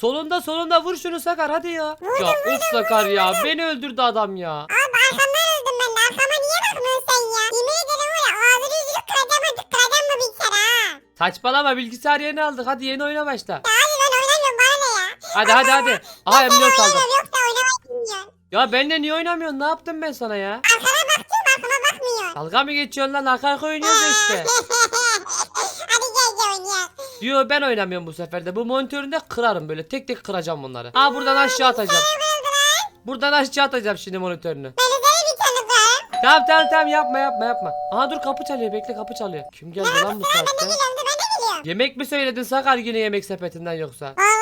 Solunda solunda vur şunu Sakar hadi ya. Ya of Sakar ya beni öldürdü adam ya. Abi arkamdan öldüm ben de. Arkama niye bakmıyorsun sen ya? Yemin ederim var ya ağzını yüzünü kıracağım artık. Kıracağım mı bir kere ha? Saçmalama bilgisayar yeni aldık hadi yeni oyuna başla. Abi ben oynamıyorum bana ne ya? Hadi hadi hadi. Aha Ben M4 aldım. oynamıyorum yoksa oynamayı bilmiyorum. Ya benimle niye oynamıyorsun ne yaptım ben sana ya? Arkana baktım arkama bakmıyor. Dalga mı geçiyorsun lan arka arka oynuyoruz ya işte. Hadi gel gel oynayalım. Diyor ben oynamıyorum bu sefer de. Bu monitöründe kırarım böyle tek tek kıracağım bunları. Aa buradan aşağı atacağım. Buradan aşağı atacağım şimdi monitörünü. Tamam tamam tamam yapma yapma yapma. Aha dur kapı çalıyor bekle kapı çalıyor. Kim geldi lan bu Ben de saatte? de. Yemek mi söyledin Sakar yine yemek sepetinden yoksa? Abi.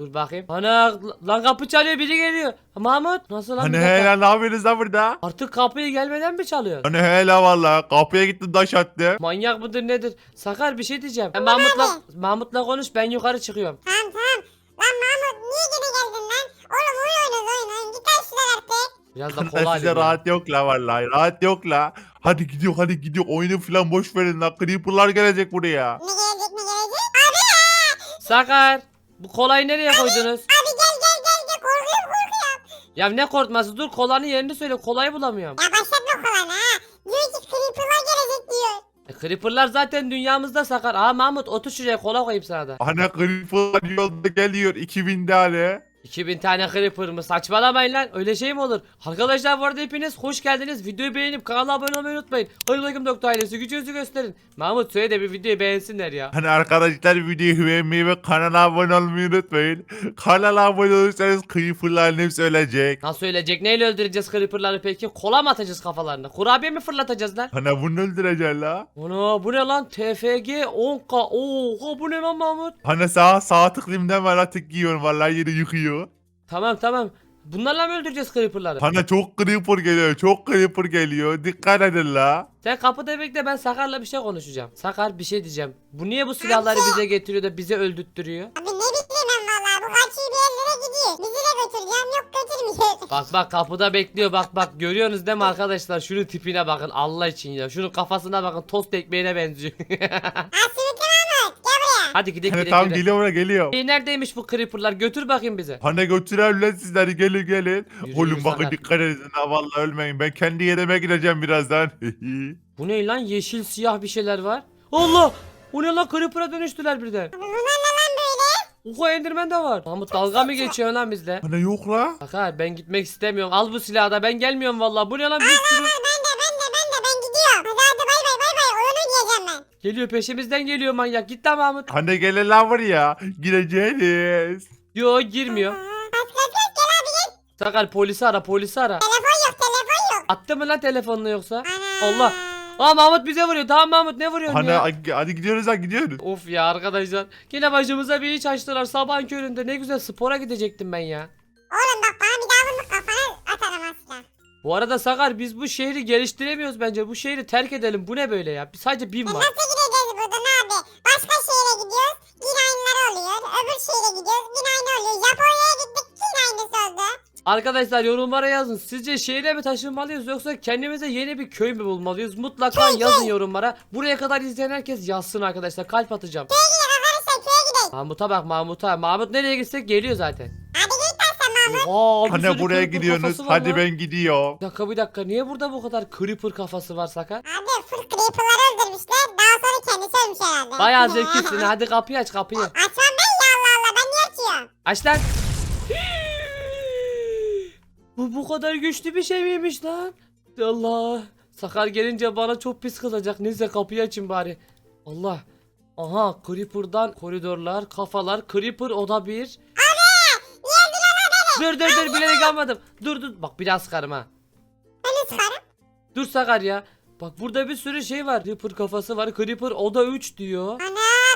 Dur bakayım. Ana lan kapı çalıyor biri geliyor. Mahmut nasıl lan? Hani bir dakika? hele ne yapıyorsunuz lan burada? Artık kapıyı gelmeden mi çalıyor? Hani hele valla kapıya gittim taş attı. Manyak mıdır nedir? Sakar bir şey diyeceğim. Ben Mahmut'la Mahmut'la konuş ben yukarı çıkıyorum. Tamam tamam. Lan Mahmut niye gene geldin lan? Oğlum oyun oynuyoruz oyun oyun. Git lan şuradan artık. Biraz da kolay. size rahat yok la vallahi rahat yok la. Hadi gidiyor hadi gidiyor oyunu falan boş verin la creeperlar gelecek buraya. Ne gelecek ne gelecek? Abi ya. Sakar bu kolayı nereye koydunuz? Abi gel gel gel gel. Korkuyorum korkuyorum. Ya ne korkması dur kolanın yerini söyle kolayı bulamıyorum. Ya başlatma falan ha. Diyor ki creeper'lar gelecek diyor. E, creeper'lar zaten dünyamızda Sakar. Aa Mahmut otur şuraya kola koyayım sana da. Hani creeperlar yolda geliyor 2000 tane. 2000 tane creeper mı? Saçmalamayın lan. Öyle şey mi olur? Arkadaşlar bu arada hepiniz hoş geldiniz. Videoyu beğenip kanala abone olmayı unutmayın. Bakayım doktor ailesi gücünüzü gösterin. Mahmut söyle de bir videoyu beğensinler ya. Hani arkadaşlar videoyu beğenmeyi ve kanala abone olmayı unutmayın. Kanala abone olursanız creeperların hepsi ölecek. Nasıl ölecek? Neyle öldüreceğiz creeper'ları peki? Kola mı atacağız kafalarına? Kurabiye mi fırlatacağız lan? Hani bunu öldüreceksin la. Ana bu ne lan? TFG 10K. Oha bu ne lan Mahmut? Hani sağ sağ tıklayayım deme artık giyiyorum vallahi yeri yıkıyor. Tamam tamam. Bunlarla mı öldüreceğiz creeper'ları? Hani çok creeper geliyor çok creeper geliyor dikkat edin la. Sen kapıda bekle ben Sakar'la bir şey konuşacağım. Sakar bir şey diyeceğim. Bu niye bu silahları bize getiriyor da bize öldürttürüyor? Abi ne bileyim ben valla. Bu kaçıyor bir yerlere gidiyor. Bizi de götüreceğim. Yok götürmüyor. Bak bak kapıda bekliyor bak bak görüyorsunuz değil mi arkadaşlar şunun tipine bakın Allah için ya şunun kafasına bakın tost ekmeğine benziyor sürükle Mahmut. Gel buraya. Hadi gidelim gidelim. tam gidelim. geliyor oraya geliyor. Ee, neredeymiş bu creeper'lar götür bakayım bize. Hani götürelim lan sizleri gelin gelin. Yürü, Oğlum bakın sana. dikkat edin ha vallahi ölmeyin. Ben kendi yerime gideceğim birazdan. Bu ne lan yeşil siyah bir şeyler var. Allah o ne lan creeper'a dönüştüler birden. Bunlar ne lan böyle? Oha enderman de var. Mahmut dalga mı geçiyor lan bizle? hani yok la. Sakar ben gitmek istemiyorum al bu silahı da ben gelmiyorum vallahi bu ne lan bir sürü. Ben Geliyor peşimizden geliyor manyak git lan Mahmut. Hani gelin lan buraya. Gireceğiz. Yo girmiyor. Kaç kaç kaç gel abi gel. Sakar polisi ara polisi ara. Telefon yok telefon yok. Attı mı lan telefonunu yoksa? Ana. Allah. Aa Mahmut bize vuruyor. Tamam Mahmut ne vuruyorsun Hani ya? hadi, hadi gidiyoruz lan gidiyoruz. Of ya arkadaşlar. Yine başımıza bir iş açtılar sabahın köründe. Ne güzel spora gidecektim ben ya. Oğlum bak Bu arada Sakar biz bu şehri geliştiremiyoruz bence. Bu şehri terk edelim. Bu ne böyle ya? Sadece BİM var. Nasıl gideceğiz buradan abi? Başka şehre gidiyoruz. Yine aynıları oluyor. Öbür şehre gidiyoruz. Yine aynı oluyor. Japonya'ya gittik. Yine aynısı oldu. Arkadaşlar yorumlara yazın. Sizce şehre mi taşınmalıyız yoksa kendimize yeni bir köy mü bulmalıyız? Mutlaka yazın yorumlara. Buraya kadar izleyen herkes yazsın arkadaşlar. Kalp atacağım. Köye gidelim arkadaşlar köye gidelim. Mahmut'a bak Mahmut'a. Mahmut nereye gitsek geliyor zaten. Oha, bir Hani buraya creeper gidiyorsunuz. kafası var Hadi lan. ben gidiyorum. Bir dakika bir dakika niye burada bu kadar creeper kafası var Sakar? Abi full creeper'ları öldürmüşler. Daha sonra kendisi ölmüş herhalde. Bayağı zevklisin hadi kapıyı aç kapıyı. Açmam ben ya Allah Allah. Ben niye açıyorum? Aç lan. Bu bu kadar güçlü bir şey miymiş lan? Allah. Sakar gelince bana çok pis kızacak. Neyse kapıyı açayım bari. Allah. Aha Creeper'dan koridorlar, kafalar, Creeper oda bir. Dur dur dur bilerek almadım. Dur dur bak bir daha sıkarım ha. Öyle çıkarım. Dur Sakar ya. Bak burada bir sürü şey var. Creeper kafası var. Creeper oda 3 diyor. Ana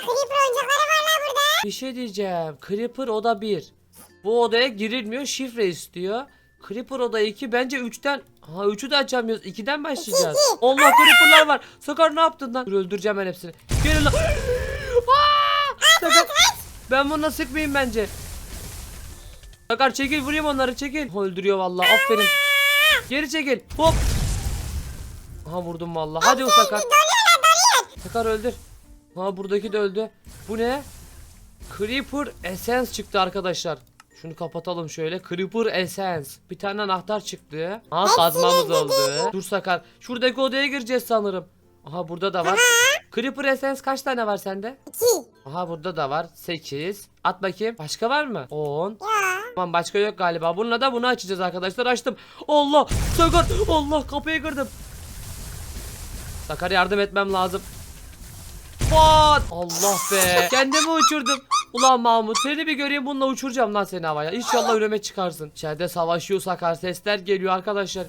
creeper oyuncakları var lan burada. Bir şey diyeceğim. Creeper oda 1. Bu odaya girilmiyor. Şifre istiyor. Creeper oda 2. Bence 3'ten... Ha 3'ü de açamıyoruz. 2'den başlayacağız. Allah Creeper'lar var. Sakar ne yaptın lan? Dur öldüreceğim ben hepsini. Gelin lan. Aa! Sakar. Ben bununla sıkmayayım bence. Sakar çekil vurayım onları çekil. Ha, Öldürüyor vallahi aferin. Geri çekil. Hop. Aha vurdum vallahi. Hadi o Sakar. Sakar öldür. Ha buradaki de öldü. Bu ne? Creeper Essence çıktı arkadaşlar. Şunu kapatalım şöyle. Creeper Essence. Bir tane anahtar çıktı. Hepsini kazmamız oldu. Dur Sakar. Şuradaki odaya gireceğiz sanırım. Aha burada da var. Creeper Essence kaç tane var sende? İki. Aha burada da var. 8. At bakayım. Başka var mı? 10. Ya. Tamam başka yok galiba. Bununla da bunu açacağız arkadaşlar. Açtım. Allah! Sakar! Allah kapıyı kırdım. Sakar yardım etmem lazım. Pat! Allah be! Kendimi uçurdum. Ulan Mahmut seni bir göreyim bununla uçuracağım lan seni havaya. İnşallah önüme çıkarsın. İçeride savaşıyor Sakar. Sesler geliyor arkadaşlar.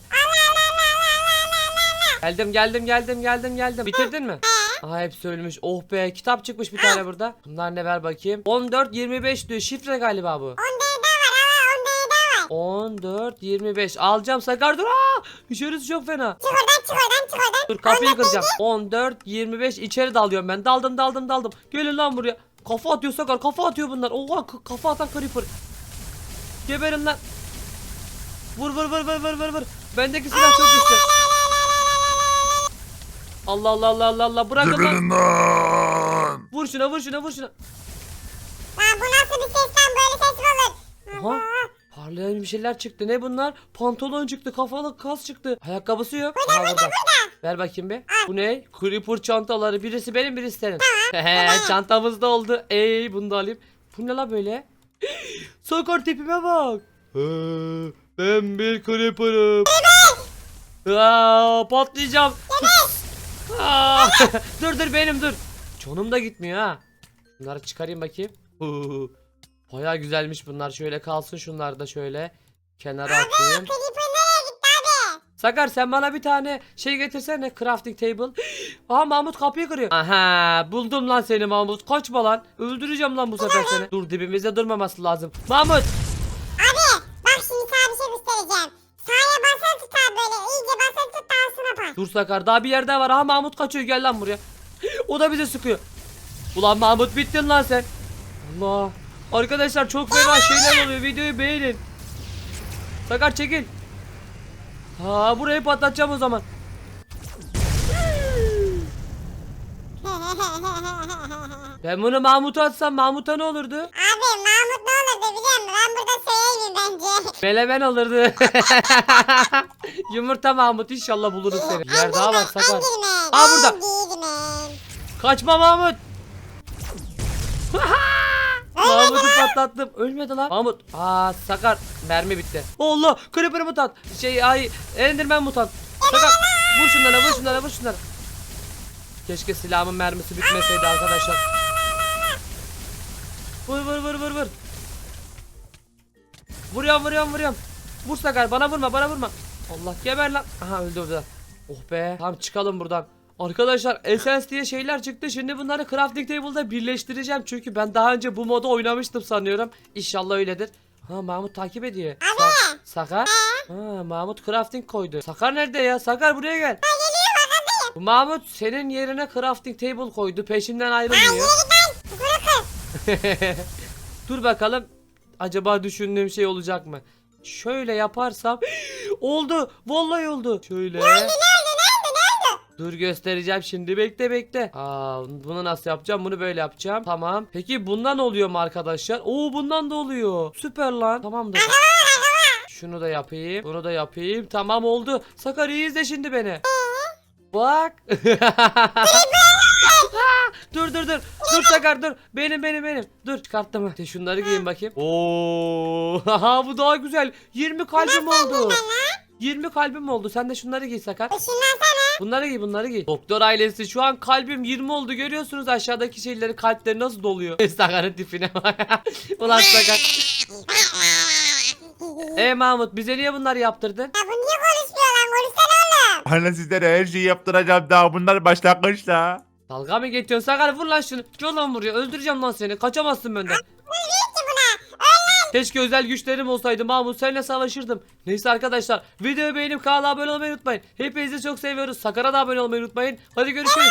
Geldim geldim geldim geldim geldim. Bitirdin mi? Aha hepsi ölmüş. Oh be kitap çıkmış bir tane burada. Bunlar ne ver bakayım. 14 25 diyor. Şifre galiba bu. On tane daha var ama on tane daha var. 14 25 alacağım Sakar dur. Aa! İçerisi çok fena. Çık oradan çık oradan çık oradan. Dur kapıyı kıracağım. 14 25 içeri dalıyorum ben. Daldım daldım daldım. Gelin lan buraya. Kafa atıyor Sakar. Kafa atıyor bunlar. Oha kafa atan creeper. Geberin lan. Vur vur vur vur vur vur vur. Bendeki silah çok güçlü. Allah Allah Allah Allah Allah bırakın lan. Lan. Vur şuna vur şuna vur şuna. Lan bu nasıl bir ses lan böyle ses mi olur? Aha. Parlayan bir şeyler çıktı. Ne bunlar? Pantolon çıktı, kafalı kas çıktı. Ayakkabısı yok. Aha burada. Ver bakayım bir. Bu ne? Creeper çantaları. Birisi benim, birisi senin. Hehe, çantamız da oldu. Ey, bunu da alayım. Bu ne la böyle? Sakar tipime bak. Ben bir creeper'ım. Aa, patlayacağım. Aa, dur dur benim dur. Canım da gitmiyor ha. Bunları çıkarayım bakayım. Huu. Baya güzelmiş bunlar. Şöyle kalsın şunlar da şöyle. Kenara atayım. Creeper nereye gitti abi? Sakar sen bana bir tane şey getirsene crafting table. Aha Mahmut kapıyı kırıyor. Aha buldum lan seni Mahmut. Kaçma lan. Öldüreceğim lan bu sefer seni. Dur dibimizde durmaması lazım. Mahmut. Dur Sakar daha bir yerde var. Aha Mahmut kaçıyor gel lan buraya. O da bize sıkıyor. Ulan Mahmut bittin lan sen. Allah. Arkadaşlar çok fena şeyler oluyor. Videoyu beğenin. Sakar çekil. Ha burayı patlatacağım o zaman. Ben bunu Mahmut'a atsam Mahmut'a ne olurdu? Abi Mahmut ne olurdu biliyor musun? Ben burada söyleyeyim bence. Melemen olurdu. Yumurta Mahmut inşallah buluruz seni. Bir yer daha var Sakar. Aa, burada. Kaçma Mahmut. Mahmut'u patlattım. Ölmedi lan. Mahmut. Aa Sakar. Mermi bitti. Allah. Creeper mutant. Şey ay Enderman mutant. Sakar. Vur şunlara vur şunlara vur şunlara. Keşke silahımın mermisi bitmeseydi arkadaşlar. Vur vur vur vur vur. Vuruyorum vuruyorum vuruyorum. Vur Sakar bana vurma bana vurma. Allah geber lan. Aha öldü öldü. Oh be. Tamam çıkalım buradan. Arkadaşlar Essence diye şeyler çıktı. Şimdi bunları Crafting Table'da birleştireceğim. Çünkü ben daha önce bu modu oynamıştım sanıyorum. İnşallah öyledir. Ha Mahmut takip ediyor. Sa- Sakar. Ha Mahmut crafting koydu. Sakar nerede ya? Sakar buraya gel. Bu Mahmut senin yerine crafting table koydu. Peşinden ayrılmıyor. Dur bakalım. Acaba düşündüğüm şey olacak mı? Şöyle yaparsam oldu. Vallahi oldu. Şöyle. Nerede nerede nerede? Dur göstereceğim şimdi bekle bekle. Aa bunu nasıl yapacağım? Bunu böyle yapacağım. Tamam. Peki bundan oluyor mu arkadaşlar? Oo bundan da oluyor. Süper lan. Tamamdır. Şunu da yapayım. Bunu da yapayım. Tamam oldu. Sakar iyi izle şimdi beni. Bak. dur dur dur. Dur Sakar dur. Benim benim benim. Dur çıkarttım. De şunları giyin bakayım. Oo. Aha bu daha güzel. 20 kalbim oldu. 20 kalbim oldu. Sen de şunları giy Sakar. Işınlansana. Bunları giy bunları giy. Doktor ailesi şu an kalbim 20 oldu görüyorsunuz aşağıdaki şeyleri kalpleri nasıl doluyor. Sakar'ın tipine bak. Ulan Sakar. E Mahmut bize niye bunları yaptırdın? Ya bu niye konuşmuyor lan? Bana sizlere her şeyi yaptıracağım daha bunlar başlangıçta. Dalga mı geçiyorsun Sakar vur lan şunu. Gel lan buraya öldüreceğim lan seni kaçamazsın benden. Keşke özel güçlerim olsaydı Mahmut seninle savaşırdım. Neyse arkadaşlar videoyu beğenip kanala abone olmayı unutmayın. Hepinizi çok seviyoruz. Sakar'a da abone olmayı unutmayın. Hadi görüşürüz.